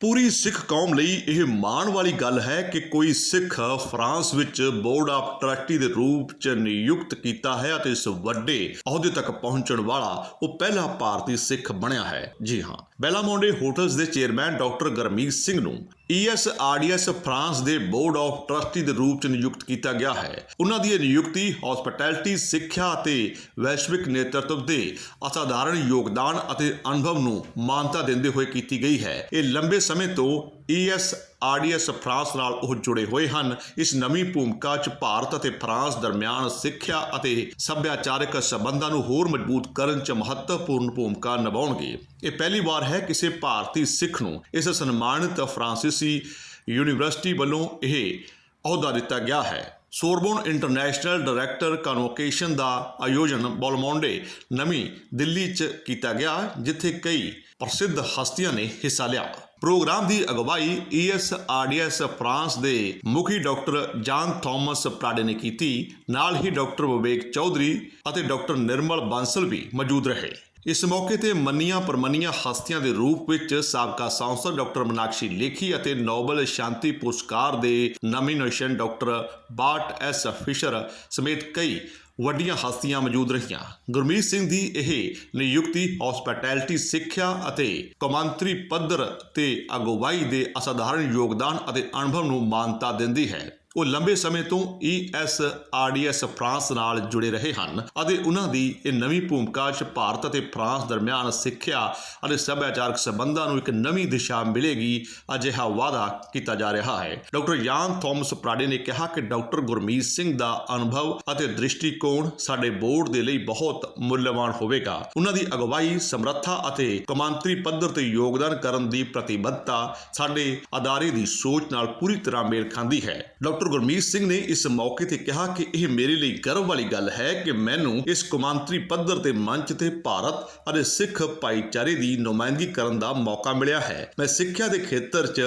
ਪੂਰੀ ਸਿੱਖ ਕੌਮ ਲਈ ਇਹ ਮਾਣ ਵਾਲੀ ਗੱਲ ਹੈ ਕਿ ਕੋਈ ਸਿੱਖ ਫਰਾਂਸ ਵਿੱਚ ਬੋਰਡ ਆਫ ਟਰਸਟੀ ਦੇ ਰੂਪ 'ਚ ਨਿਯੁਕਤ ਕੀਤਾ ਹੈ ਅਤੇ ਇਸ ਵੱਡੇ ਅਹੁਦੇ ਤੱਕ ਪਹੁੰਚਣ ਵਾਲਾ ਉਹ ਪਹਿਲਾ ਭਾਰਤੀ ਸਿੱਖ ਬਣਿਆ ਹੈ। ਜੀ ਹਾਂ। ਬੈਲਾਮੋਂਡੇ ਹੋਟਲਸ ਦੇ ਚੇਅਰਮੈਨ ਡਾਕਟਰ ਗਰਮੀਤ ਸਿੰਘ ਨੂੰ ਈਐਸਆਰਡੀਐਸ ਫਰਾਂਸ ਦੇ ਬੋਰਡ ਆਫ ਟਰਸਟੀ ਦੇ ਰੂਪ 'ਚ ਨਿਯੁਕਤ ਕੀਤਾ ਗਿਆ ਹੈ। ਉਹਨਾਂ ਦੀ ਇਹ ਨਿਯੁਕਤੀ ਹਸਪਿਟੈਲਿਟੀ ਸਿੱਖਿਆ ਅਤੇ ਵੈਸ਼ਵਿਕ ਨੇਤਰਤਵ ਦੇ ਅਸਾਧਾਰਨ ਯੋਗਦਾਨ ਅਤੇ ਅਨੁਭਵ ਨੂੰ ਮਾਨਤਾ ਦਿੰਦੇ ਹੋਏ ਕੀਤੀ ਗਈ ਹੈ। ਇਹ ਲੰਬੇ ਸਮੇਂ ਤੋਂ E ਈਐਸਆਰਡੀਐਸ ਫਰਾਂਸ ਨਾਲ ਉਹ ਜੁੜੇ ਹੋਏ ਹਨ। ਇਸ ਨਵੀਂ ਭੂਮਿਕਾ 'ਚ ਭਾਰਤ ਅਤੇ ਫਰਾਂਸ ਦਰਮਿਆਨ ਸਿੱਖਿਆ ਅਤੇ ਸੱਭਿਆਚਾਰਕ ਸਬੰਧਾਂ ਨੂੰ ਹੋਰ ਮਜ਼ਬੂਤ ਕਰਨ 'ਚ ਮਹੱਤਵਪੂਰਨ ਭੂਮਿਕਾ ਨਿਭਾਉਣਗੇ। ਇਹ ਪਹਿਲੀ ਵਾਰ ਹੈ ਕਿਸੇ ਭਾਰਤੀ ਸਿੱਖ ਨੂੰ ਇਸ ਸਨਮਾਨਿਤ ਫਰਾਂਸੀਸੀ ਯੂਨੀਵਰਸਿਟੀ ਵੱਲੋਂ ਇਹ ਅਹੁਦਾ ਦਿੱਤਾ ਗਿਆ ਹੈ। ਸੋਰਬੋਨ ਇੰਟਰਨੈਸ਼ਨਲ ਡਾਇਰੈਕਟਰ ਕਨਵੋਕੇਸ਼ਨ ਦਾ ਆਯੋਜਨ ਬੋਲਮੌਂਡੇ ਨਵੀਂ ਦਿੱਲੀ 'ਚ ਕੀਤਾ ਗਿਆ, ਜਿੱਥੇ ਕਈ ਪ੍ਰਸਿੱਧ ਹਸਤੀਆਂ ਨੇ ਹਿੱਸਾ ਲਿਆ। ਪ੍ਰੋਗਰਾਮ ਦੀ ਅਗਵਾਈ E ਈਐਸਆਰਡੀਐਸ ਫਰਾਂਸ ਦੇ ਮੁਖੀ ਡਾਕਟਰ ਜਾਨ ਥਾਮਸ ਪ੍ਰਾਡੇ ਨੇ ਕੀਤੀ। ਨਾਲ ਹੀ ਡਾਕਟਰ ਵਿਵੇਕ ਚੌਧਰੀ ਅਤੇ ਡਾਕਟਰ ਨਿਰਮਲ ਬਾਂਸਲ ਵੀ ਮੌਜੂਦ ਰਹੇ। ਇਸ ਮੌਕੇ ਤੇ ਮੰਨੀਆਂ ਪਰਮੰਨੀਆਂ ਹਸਤੀਆਂ ਦੇ ਰੂਪ ਵਿੱਚ ਸਾਬਕਾ ਸਾਂਸਦ ਡਾਕਟਰ ਮਨਾਕਸ਼ੀ ਲੇਖੀ ਅਤੇ ਨੋਬਲ ਸ਼ਾਂਤੀ ਪੁਰਸਕਾਰ ਦੇ nomination doctor Bart S Fisher ਸਮੇਤ ਕਈ ਵੱਡੀਆਂ ਹਸਤੀਆਂ ਮੌਜੂਦ ਰਹੀਆਂ। ਗੁਰਮੀਤ ਸਿੰਘ ਦੀ ਇਹ ਨਿਯੁਕਤੀ ਹਸਪਿਟੈਲਿਟੀ ਸਿੱਖਿਆ ਅਤੇ ਕੌਮਾਂਤਰੀ ਪੱਧਰ ਤੇ ਅਗਵਾਈ ਦੇ ਅਸਾਧਾਰਨ ਯੋਗਦਾਨ ਅਤੇ ਅਨੁਭਵ ਨੂੰ ਮਾਨਤਾ ਦਿੰਦੀ ਹੈ। ਉਹ ਲੰਬੇ ਸਮੇਂ ਤੋਂ E ਈਐਸਆਰਡੀਐਸ ਫਰਾਂਸ ਨਾਲ ਜੁੜੇ ਰਹੇ ਹਨ ਅਤੇ ਉਹਨਾਂ ਦੀ ਇਹ ਨਵੀਂ ਭੂਮਿਕਾ 'ਚ ਭਾਰਤ ਅਤੇ ਫਰਾਂਸ ਦਰਮਿਆਨ ਸਿੱਖਿਆ ਅਤੇ ਸੱਭਿਆਚਾਰਕ ਸਬੰਧਾਂ ਨੂੰ ਇੱਕ ਨਵੀਂ ਦਿਸ਼ਾ ਮਿਲੇਗੀ, ਅਜਿਹਾ ਵਾਅਦਾ ਕੀਤਾ ਜਾ ਰਿਹਾ ਹੈ। ਡਾਕਟਰ ਯਾਨ ਥਾਮਸ ਪ੍ਰਾਡੇ ਨੇ ਕਿਹਾ ਕਿ ਡਾਕਟਰ ਗੁਰਮੀਤ ਸਿੰਘ ਦਾ ਅਨੁਭਵ ਅਤੇ ਦ੍ਰਿਸ਼ਟੀਕੋਣ ਸਾਡੇ ਬੋਰਡ ਦੇ ਲਈ ਬਹੁਤ ਮੁੱਲਵਾਨ ਹੋਵੇਗਾ। ਉਹਨਾਂ ਦੀ ਅਗਵਾਈ, ਸਮਰੱਥਾ ਅਤੇ ਕਮਾਂਤਰੀ ਪੱਧਰ ਤੇ ਯੋਗਦਾਨ ਕਰਨ ਦੀ ਪ੍ਰਤੀਬੱਧਤਾ ਸਾਡੇ ਅਦਾਰੇ ਦੀ ਸੋਚ ਨਾਲ ਪੂਰੀ ਤਰ੍ਹਾਂ ਮੇਲ ਖਾਂਦੀ ਹੈ। ਡਾਕਟਰ ਗੁਰਮੀਤ ਸਿੰਘ ਨੇ ਇਸ ਮੌਕੇ ਤੇ ਕਿਹਾ ਕਿ ਇਹ ਮੇਰੇ ਲਈ ਗਰਵ ਵਾਲੀ ਗੱਲ ਹੈ ਕਿ ਮੈਨੂੰ ਇਸ ਕੌਮਾਂਤਰੀ ਪੱਧਰ ਤੇ ਮੰਚ ਤੇ ਭਾਰਤ ਅਤੇ ਸਿੱਖ ਭਾਈਚਾਰੇ ਦੀ ਨੁਮਾਇੰਦਗੀ ਕਰਨ ਦਾ ਮੌਕਾ ਮਿਲਿਆ ਹੈ। ਮੈਂ ਸਿੱਖਿਆ ਦੇ ਖੇਤਰ 'ਚ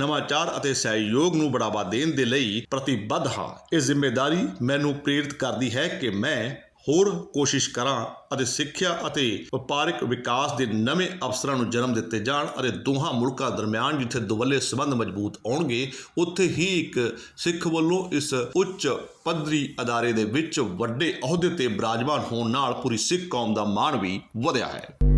ਨਵਾਚਾਰ ਅਤੇ ਸਹਿਯੋਗ ਨੂੰ ਬੜਾਵਾ ਦੇਣ ਦੇ ਲਈ ਪ੍ਰਤੀਬੱਧ ਹਾਂ। ਇਹ ਜ਼ਿੰਮੇਵਾਰੀ ਮੈਨੂੰ ਪ੍ਰੇਰਿਤ ਕਰਦੀ ਹੈ ਕਿ ਮੈਂ ਹੋਰ ਕੋਸ਼ਿਸ਼ ਕਰਾਂ ਅਤੇ ਸਿੱਖਿਆ ਅਤੇ ਵਪਾਰਿਕ ਵਿਕਾਸ ਦੇ ਨਵੇਂ ਅਵਸਰਾਂ ਨੂੰ ਜਨਮ ਦਿੱਤੇ ਜਾਣ ਅਤੇ ਦੋਹਾਂ ਮੁਲਕਾਂ ਦਰਮਿਆਨ ਜਿੱਥੇ ਦੁਵੱਲੇ ਸਬੰਧ ਮਜ਼ਬੂਤ ਆਉਣਗੇ ਉੱਥੇ ਹੀ ਇੱਕ ਸਿੱਖ ਵੱਲੋਂ ਇਸ ਉੱਚ ਪੱਧਰੀ ਅਦਾਰੇ ਦੇ ਵਿੱਚ ਵੱਡੇ ਅਹੁਦੇ ਤੇ ਬਰਾਜਮਾਨ ਹੋਣ ਨਾਲ ਪੂਰੀ ਸਿੱਖ ਕੌਮ ਦਾ ਮਾਣ ਵੀ ਵਧਿਆ ਹੈ।